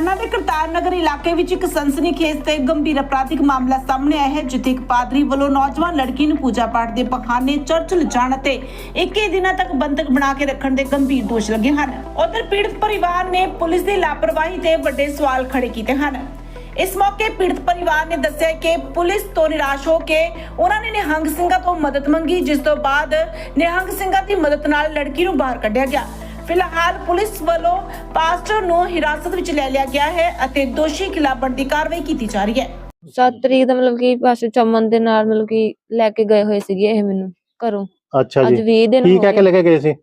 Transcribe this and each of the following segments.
ਖੰਨਾ ਦੇ ਕਰਤਾਰ ਨਗਰ ਇਲਾਕੇ ਵਿੱਚ ਇੱਕ ਸਨਸਨੀਖੇਜ਼ ਤੇ ਗੰਭੀਰ ਅਪਰਾਧਿਕ ਮਾਮਲਾ ਸਾਹਮਣੇ ਆਇਆ ਹੈ, ਜਿੱਥੇ ਇੱਕ ਪਾਦਰੀ ਵੱਲੋਂ ਨੌਜਵਾਨ ਲੜਕੀ ਨੂੰ ਪੂਜਾ ਪਾਠ ਦੇ ਬਹਾਨੇ ਚਰਚ ਲਿਜਾਣ ਅਤੇ 21 ਦਿਨਾਂ ਤੱਕ ਬੰਦਕ ਬਣਾ ਕੇ ਰੱਖਣ ਦੇ ਗੰਭੀਰ ਦੋਸ਼ ਲੱਗੇ ਹਨ। ਉਧਰ ਪੀੜਤ ਪਰਿਵਾਰ ਨੇ ਪੁਲਿਸ ਦੀ ਲਾਪਰਵਾਹੀ ਤੇ ਵੱਡੇ ਸਵਾਲ ਖੜੇ ਕੀਤੇ ਹਨ। ਇਸ ਮੌਕੇ ਪੀੜਤ ਪਰਿਵਾਰ ਨੇ ਦੱਸਿਆ ਕਿ ਪੁਲਿਸ ਤੋਂ ਨਿਰਾਸ਼ ਹੋ ਕੇ ਉਹਨਾਂ ਨੇ ਨਿਹੰਗ ਸਿੰਘਾਂ ਤੋਂ ਮਦਦ ਮੰਗੀ, ਜਿਸ ਤੋਂ ਬਾਅਦ ਨਿਹੰਗ ਸਿੰਘਾਂ ਦੀ ਮਦਦ ਨਾਲ ਲੜਕੀ ਨੂੰ ਬਾਹਰ ਕੱਢਿਆ ਗਿਆ। ਫਿਲਹਾਲ ਪੁਲਿਸ ਵੱਲੋਂ ਪਾਸਟਰ ਨੂੰ ਹਿਰਾਸਤ ਵਿੱਚ ਲੈ ਲਿਆ ਗਿਆ ਹੈ ਅਤੇ ਦੋਸ਼ੀ ਖਿਲਾਫ ਬਣਦੀ ਕਾਰਵਾਈ ਕੀਤੀ ਜਾ ਰਹੀ ਹੈ। 7 ਤਰੀਕ ਦਾ ਮਤਲਬ ਕਿ ਪਾਸਟਰ ਚਮਨ ਦੇ ਨਾਲ ਮਤਲਬ ਕਿ ਲੈ ਕੇ ਗਏ ਹੋਏ ਸੀਗੇ ਇਹ ਮੈਨੂੰ ਘਰੋਂ। ਅੱਛਾ ਅੱਜ ਜੀ 20 ਦਿਨ ਕੀ ਹੋ ਕਹਿ ਕੇ ਗਏ। ਲੈ ਕੇ ਗਏ ਸੀ?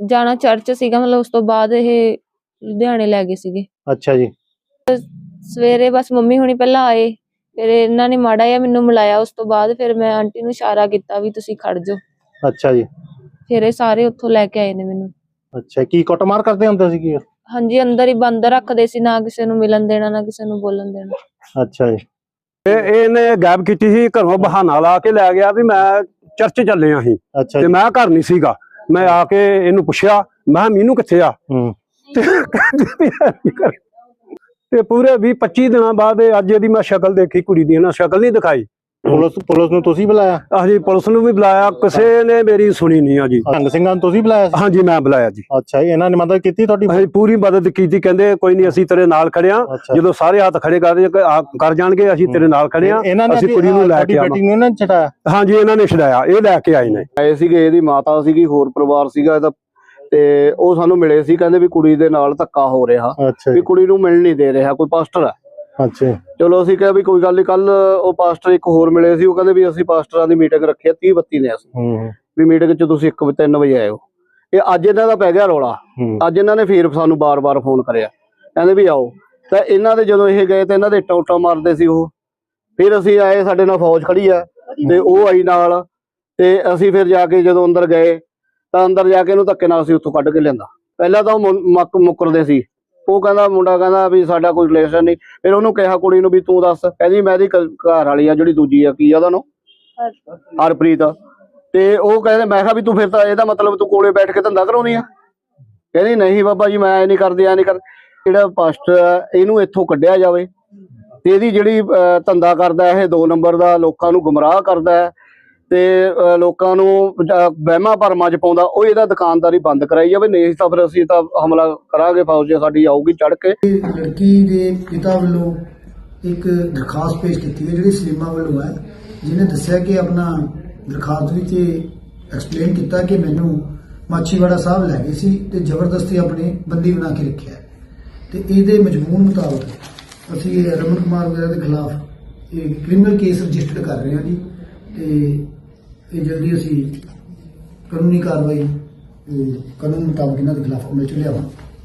ਜਾਣਾ ਚਰਚ ਸੀਗਾ ਮਤਲਬ ਉਸ ਤੋਂ ਬਾਅਦ ਇਹ ਲੁਧਿਆਣੇ ਲੈ ਗਏ ਸੀਗੇ। ਅੱਛਾ ਜੀ। ਸਵੇਰੇ ਬਸ ਮੰਮੀ ਹੁਣੀ ਪਹਿਲਾਂ ਆਏ ਫਿਰ ਇਹਨਾਂ ਨੇ ਮਾੜਾ ਜਿਹਾ ਮੈਨੂੰ ਮਿਲਾਇਆ ਉਸ ਤੋਂ ਬਾਅਦ ਫਿਰ ਮੈਂ ਆਂਟੀ ਨੂੰ ਇਸ਼ਾਰਾ ਕੀਤਾ ਵੀ ਤੁਸੀਂ ਖੜ ਜਾਓ। ਅੱਛਾ ਜੀ। ਫਿਰ ਇਹ ਸਾਰੇ ਉੱਥੋਂ ਲੈ ਕੇ ਆਏ ਨੇ ਮੈਨੂੰ। ਅੱਛਾ ਕੀ ਕੁੱਟਮਾਰ ਕਰਦੇ ਹੁੰਦੇ ਸੀ ਕੀ? ਹਾਂਜੀ ਅੰਦਰ ਹੀ ਬੰਦ ਰੱਖਦੇ ਸੀ ਨਾ ਕਿਸੇ ਨੂੰ ਮਿਲਣ ਦੇਣਾ ਨਾ ਕਿਸੇ ਨੂੰ ਬੋਲਣ ਦੇਣਾ। ਅੱਛਾ ਜੀ। ਇਹ ਇਹਨੇ ਗਾਇਬ ਕੀਤੀ ਸੀ ਘਰੋਂ ਬਹਾਨਾ ਲਾ ਕੇ ਲੈ ਗਿਆ ਵੀ ਮੈਂ ਚਰਚ ਚੱਲੇ ਆਂ ਅਸੀਂ। ਅੱਛਾ ਤੇ ਜੀ ਮੈਂ ਘਰ ਨਹੀਂ ਸੀਗਾ। ਮੈਂ ਆ ਕੇ ਇਹਨੂੰ ਪੁੱਛਿਆ ਮੈਂ ਕਿਹਾ ਮੀਨੂ ਕਿੱਥੇ ਆ? ਹੂੰ। ਤੇ ਕਹਿੰਦੀ ਵੀ ਹੈ ਨੀ ਘਰੇ। ਤੇ ਪੂਰੇ 20 25 ਦਿਨਾਂ ਬਾਅਦ ਇਹ ਅੱਜ ਇਹਦੀ ਮੈਂ ਸ਼ਕਲ ਦੇਖੀ ਕੁੜੀ ਦੀ ਇਹਨਾਂ ਸ਼ਕਲ ਨਹੀਂ ਦਿਖਾਈ। ਪੁਲਿਸ ਪੁਲਿਸ ਨੂੰ ਤੁਸੀਂ ਬੁਲਾਇਆ? ਹਾਂਜੀ ਪੁਲਿਸ ਨੂੰ ਵੀ ਬੁਲਾਇਆ। ਕਿਸੇ ਨੇ ਮੇਰੀ ਸੁਣੀ ਨਹੀਂ ਆ ਜੀ। ਹੰਗ ਸਿੰਘਾਂ ਨੂੰ ਤੁਸੀਂ ਬੁਲਾਇਆ ਸੀ? ਹਾਂਜੀ ਮੈਂ ਬੁਲਾਇਆ ਜੀ। ਅੱਛਾ ਜੀ ਇਹਨਾਂ ਨੇ ਮਦਦ ਕੀਤੀ ਤੁਹਾਡੀ? ਅਸੀਂ ਪੂਰੀ ਮਦਦ ਕੀਤੀ ਕਹਿੰਦੇ ਕੋਈ ਨਹੀਂ ਅਸੀਂ ਤੇਰੇ ਨਾਲ ਖੜੇ ਆਂ ਅੱਛਾ। ਜਦੋਂ ਸਾਰੇ ਹੱਥ ਖੜੇ ਕਰ ਕਰ ਜਾਣਗੇ ਅਸੀਂ ਤੇਰੇ ਨਾਲ ਖੜੇ ਆਂ ਅਸੀਂ ਕੁੜੀ ਨੂੰ ਲੈ ਕੇ ਬੇਟੀ ਆਵਾਂਗੇ ਨੂੰ ਇਹਨਾਂ ਨੇ ਛਡਾਇਆ? ਹਾਂਜੀ ਇਹਨਾਂ ਨੇ ਛਡਾਇਆ। ਇਹ ਲੈ ਕੇ ਆਏ ਨੇ। ਆਏ ਸੀਗੇ ਇਹਦੀ ਮਾਤਾ ਸੀਗੀ ਹੋਰ ਪਰਿਵਾਰ ਸੀਗਾ ਇਹਦਾ। ਤੇ ਉਹ ਸਾਨੂੰ ਮਿਲੇ ਸੀ ਕਹਿੰਦੇ ਵੀ ਕੁੜੀ ਦੇ ਨਾਲ ਧੱਕਾ ਹੋ ਰਿਹਾ। ਵੀ ਕੁੜੀ ਨੂੰ ਮਿਲ ਨਹੀਂ ਦੇ ਰਿਹਾ ਕੋਈ ਪਾਸਟਰ ਹੈ। ਅੱਛਾ ਚਲੋ ਅਸੀਂ ਕਿਹਾ ਵੀ ਕੋਈ ਗੱਲ ਨਹੀਂ ਕੱਲ ਉਹ ਪਾਸਟਰ ਇੱਕ ਹੋਰ ਮਿਲੇ ਸੀ ਉਹ ਕਹਿੰਦੇ ਵੀ ਅਸੀਂ ਪਾਸਟਰਾਂ ਦੀ ਮੀਟਿੰਗ ਰੱਖੀ ਹੈ 30 32 ਨੇ ਅਸੀਂ। ਹੂੰ ਵੀ ਮੀਟਿੰਗ 'ਚ ਤੁਸੀਂ 1 3 ਵਜੇ ਆਇਓ। ਇਹ ਅੱਜ ਇਹਨਾਂ ਦਾ ਪੈ ਗਿਆ ਰੌਲਾ। ਅੱਜ ਇਹਨਾਂ ਨੇ ਫੇਰ ਸਾਨੂੰ ਬਾਰ-ਬਾਰ ਫੋਨ ਕਰਿਆ। ਕਹਿੰਦੇ ਵੀ ਆਓ। ਤਾਂ ਇਹਨਾਂ ਦੇ ਜਦੋਂ ਇਹ ਗਏ ਤੇ ਇਹਨਾਂ ਦੇ ਟੌਟਾ ਮਾਰਦੇ ਸੀ ਉਹ। ਫਿਰ ਅਸੀਂ ਆਏ ਸਾਡੇ ਨਾਲ ਫੌਜ ਖੜੀ ਆ ਤੇ ਉਹ ਆਈ ਨਾਲ ਤੇ ਅਸੀਂ ਫਿਰ ਜਾ ਕੇ ਜਦੋਂ ਅੰਦਰ ਗਏ ਤਾਂ ਅੰਦਰ ਜਾ ਕੇ ਇਹਨੂੰ ਧੱਕੇ ਨਾਲ ਅਸੀਂ ਉੱਥੋਂ ਕੱਢ ਕੇ ਲਿਆਂਦਾ। ਪਹਿਲਾਂ ਤਾਂ ਉਹ ਮੱਕ ਮੁੱਕਰਦੇ ਸੀ। ਉਹ ਕਹਿੰਦਾ ਮੁੰਡਾ ਕਹਿੰਦਾ ਵੀ ਸਾਡਾ ਕੋਈ ਰਿਲੇਸ਼ਨ ਨਹੀਂ। ਫਿਰ ਉਹਨੂੰ ਕਿਹਾ ਕੁੜੀ ਨੂੰ ਵੀ ਤੂੰ ਦੱਸ ਕਹਿੰਦੀ ਮੈਂ ਇਹਦੀ ਕ- ਘਰ ਵਾਲੀ ਆ ਜਿਹੜੀ ਦੂਜੀ ਆ ਕੀ ਆ ਉਹਦਾ ਨਾਮ? ਹਰਪ੍ਰੀਤ। ਤੇ ਉਹ ਕਹਿੰਦੇ ਮੈਂ ਕਿਹਾ ਵੀ ਤੂੰ ਫਿਰ ਤਾਂ ਇਹਦਾ ਮਤਲਬ ਤੂੰ ਕੋਲੇ ਬੈਠ ਕੇ ਧੰਦਾ ਕਰਾਉਣੀ ਆ। ਕਹਿੰਦੀ ਨਹੀਂ ਬਾਬਾ ਜੀ ਮੈਂ ਇਹ ਨਹੀਂ ਕਰਦੀ ਐ ਨਹੀਂ ਕਰ ਜਿਹੜਾ ਪਾਸਟਰ ਆ ਇਹਨੂੰ ਇੱਥੋਂ ਕੱਢਿਆ ਜਾਵੇ। ਤੇ ਇਹਦੀ ਜਿਹੜੀ ਅਹ, ਧੰਦਾ ਕਰਦਾ ਇਹ ਦੋ ਨੰਬਰ ਦਾ ਲੋਕਾਂ ਨੂੰ ਗੁੰਮਰਾਹ ਕਰਦਾ ਹੈ। ਤੇ ਲੋਕਾਂ ਨੂੰ ਵਹਿਮਾਂ ਭਰਮਾਂ ਚ ਪਾਉਂਦਾ, ਉਹ ਇਹਦਾ ਦੁਕਾਨਦਾਰੀ ਬੰਦ ਕਰਾਈ ਜਾਵੇ, ਨਹੀਂ ਤਾਂ ਫਿਰ ਅਸੀਂ ਤਾਂ ਹਮਲਾ ਕਰਾਂਗੇ, ਫੌਜ ਸਾਡੀ ਆਊਗੀ ਚੜ ਕੇ ਲੜਕੀ ਦੇ ਪਿਤਾ ਵੱਲੋਂ ਇੱਕ ਦਰਖਾਸਤ ਪੇਸ਼ ਕੀਤੀ ਹੈ, ਜਿਹੜੀ ਸਲੀਮਾ ਵੱਲੋਂ ਹੈ, ਜਿਹਨੇ ਦੱਸਿਆ ਕਿ ਆਪਣਾ ਦਰਖਾਸਤ ਵਿੱਚ ਐਕਸਪਲੇਨ ਕੀਤਾ ਕਿ ਮੈਨੂੰ ਮਾਛੀਵਾੜਾ ਸਾਹਿਬ ਲੈ ਗਏ ਸੀ ਤੇ ਜ਼ਬਰਦਸਤੀ ਆਪਣੇ ਬੰਦੀ ਬਣਾ ਕੇ ਰੱਖਿਆ ਹੈ। ਤੇ ਇਹਦੇ ਮਜਬੂਰ ਮੁਤਾਬਕ ਅਸੀਂ ਰਮਨ ਕੁਮਾਰ ਵਗੈਰਾ ਦੇ ਖਿਲਾਫ ਇਹ ਕ੍ਰਿਮੀਨਲ ਕੇਸ ਰਜਿਸਟਰਡ ਕਰ ਰਹੇ ਹਾਂ ਜੀ ਤੇ ਇਹ ਜਲਦੀ ਅਸੀਂ ਕਾਨੂੰਨੀ ਕਾਰਵਾਈ ਕਾਨੂੰਨ ਮੁਤਾਬਕ ਇਹਨਾਂ ਦੇ ਖਿਲਾਫ ਅਮਲ ਚ ਲਿਆਵਾਂਗੇ।